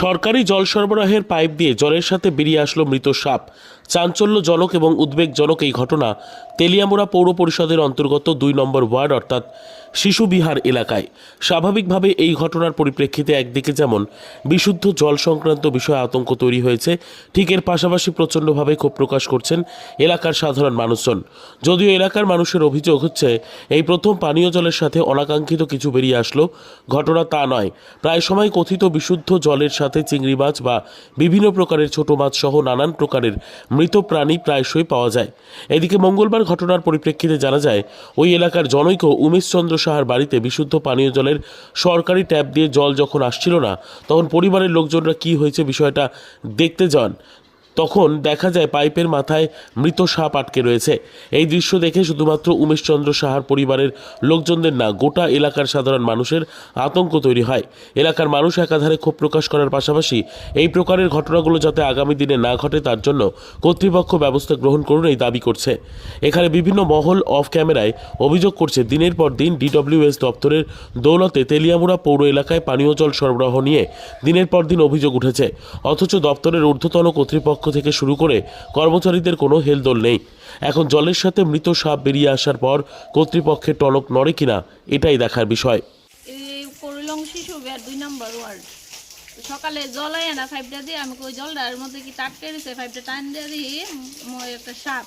সরকারি জল সরবরাহের পাইপ দিয়ে জলের সাথে বেরিয়ে আসলো মৃত সাপ। চাঞ্চল্যজনক এবং উদ্বেগজনক এই ঘটনা তেলিয়ামুড়া পৌর পরিষদের অন্তর্গত দুই নম্বর ওয়ার্ড, অর্থাৎ শিশুবিহার এলাকায়। স্বাভাবিকভাবে এই ঘটনার পরিপ্রেক্ষিতে একদিকে যেমন বিশুদ্ধ জল সংক্রান্ত বিষয়ে আতঙ্ক তৈরি হয়েছে, ঠিক এর পাশাপাশি প্রচণ্ডভাবে ক্ষোভ প্রকাশ করছেন এলাকার সাধারণ মানুষজন। যদিও এলাকার মানুষের অভিযোগ হচ্ছে, এই প্রথম পানীয় জলের সাথে অনাকাঙ্ক্ষিত কিছু বেরিয়ে আসলো। ঘটনা তা নয়। প্রায় সময় কথিত বিশুদ্ধ জলের সাথে চিংড়ি মাছ বা বিভিন্ন প্রকারের ছোট মাছ সহ নানান প্রকারের মৃত প্রাণী প্রায়শই পাওয়া যায়। এদিকে মঙ্গলবার ঘটনার পরিপ্রেক্ষিতে জানা যায়, ওই এলাকার জনৈক উমেশচন্দ্র সাহার বাড়িতে বিশুদ্ধ পানীয় জলের সরকারি ট্যাপ দিয়ে জল যখন আসছিল না, তখন পরিবারের লোকজনরা কি হয়েছে বিষয়টা দেখতে যান। তখন দেখা যায় পাইপের মাথায় মৃত সাপ আটকে রয়েছে। এই দৃশ্য দেখে শুধুমাত্র উমেশচন্দ্র সাহার পরিবারের লোকজনদের না, গোটা এলাকার সাধারণ মানুষের আতঙ্ক তৈরি হয়। এলাকার মানুষ একাধারে ক্ষোভ প্রকাশ করার পাশাপাশি এই প্রকারের ঘটনাগুলো যাতে আগামী দিনে না ঘটে, তার জন্য কর্তৃপক্ষ ব্যবস্থা গ্রহণ করুন এই দাবি করছে। এখানে বিভিন্ন মহল অফ ক্যামেরায় অভিযোগ করছে, দিনের পর দিন ডিডব্লিউএস দপ্তরের দৌলতে তেলিয়ামুড়া পৌর এলাকায় পানীয় জল সরবরাহ নিয়ে দিনের পর দিন অভিযোগ উঠেছে। অথচ দপ্তরের ঊর্ধ্বতন কর্তৃপক্ষ থেকে শুরু করে কর্মচারীদের কোনো হেলদোল নেই। এখন জলের সাথে মৃত সাপ বেরিয়ে আসার পর কর্তৃপক্ষের টনক নড়ে কিনা এটাই দেখার বিষয়। এই দুই নম্বর ওয়ার্ড। সকালে জল আয় না পাইপটা দিয়ে আমি ওই জলটার মধ্যে কি টাটকে রয়েছে পাইপটা টান দিয়ে দিই মই একটা সাপ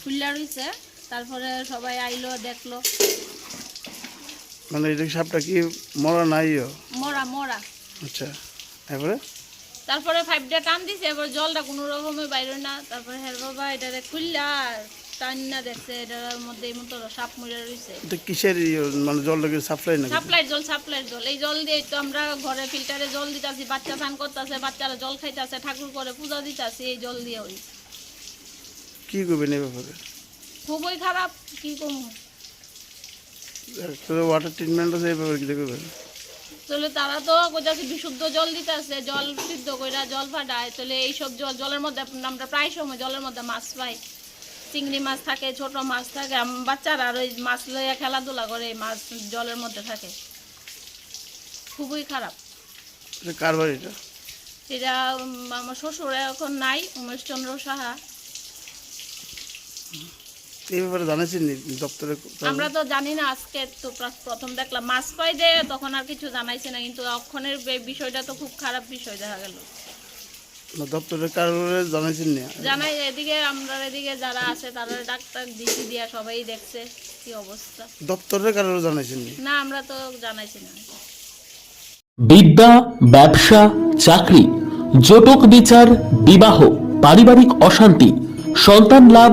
ফুল্লা রয়েছে তারপরে সবাই আইলো দেখল। মানে এটা সাপটা কি মরা নাই ও? মরা মরা। আচ্ছা এবারে তারপরে পাইপটা টান দিছে এবার জলটা কোনো রকমে বাইরে না। তারপরে হের বাবা এটারে খুললা টান না দেখছে এটার মধ্যে এই মতো সাপ মরে রয়েছে এটা কিসের? মানে সাপ্লাই জল এই জল দিয়ে তো আমরা ঘরে ফিল্টারে জল দিতাছি বাচ্চা স্নান করতেছে বাচ্চারা জল খাইতেছে ঠাকুর করে পূজা দিতাছি এই জল দিয়ে ওই। কি করবেন এই ব্যাপারে? খুবই খারাপ কি কম ওয়াটার ট্রিটমেন্ট আছে এই ব্যাপারে কি করবেন? তাহলে তারা তো কইতাছে বিশুদ্ধ জল দিতে দিতেছে জল সিদ্ধ কইরা জল ফাটায়। তাহলে এইসব জল জলের মধ্যে আমরা প্রায় সময় জলের মধ্যে মাছ পাই। চিংড়ি মাছ থাকে ছোট মাছ থাকে বাচ্চারা আর ওই মাছ লইয়া খেলাধুলা করে মাছ জলের মধ্যে থাকে। খুবই খারাপ। এটা কার আমার শ্বশুর এখন নাই উমেশচন্দ্র সাহা। এই ব্যাপারে দপ্তরে আমরা তো জানি না আজকে তো প্রথম দেখলাম। মাছ পাই দে তখন আর কিছু জানাইছে না কিন্তু অক্ষণের বিষয়টা তো খুব খারাপ বিষয় দেখা গেল। না, দপ্তরের কারণে জানাইছেন নি? জানাই এদিকে আমরা এদিকে যারা আছে তারা ডাক্তার ডিসি দিয়া সবাই দেখছে কি অবস্থা। দপ্তরের কারণে জানাইছেন না আমরা তো জানাইছি না। বিদ্যা ব্যবসা চাকরি জটক বিচার বিবাহ পারিবারিক অশান্তি সন্তান লাভ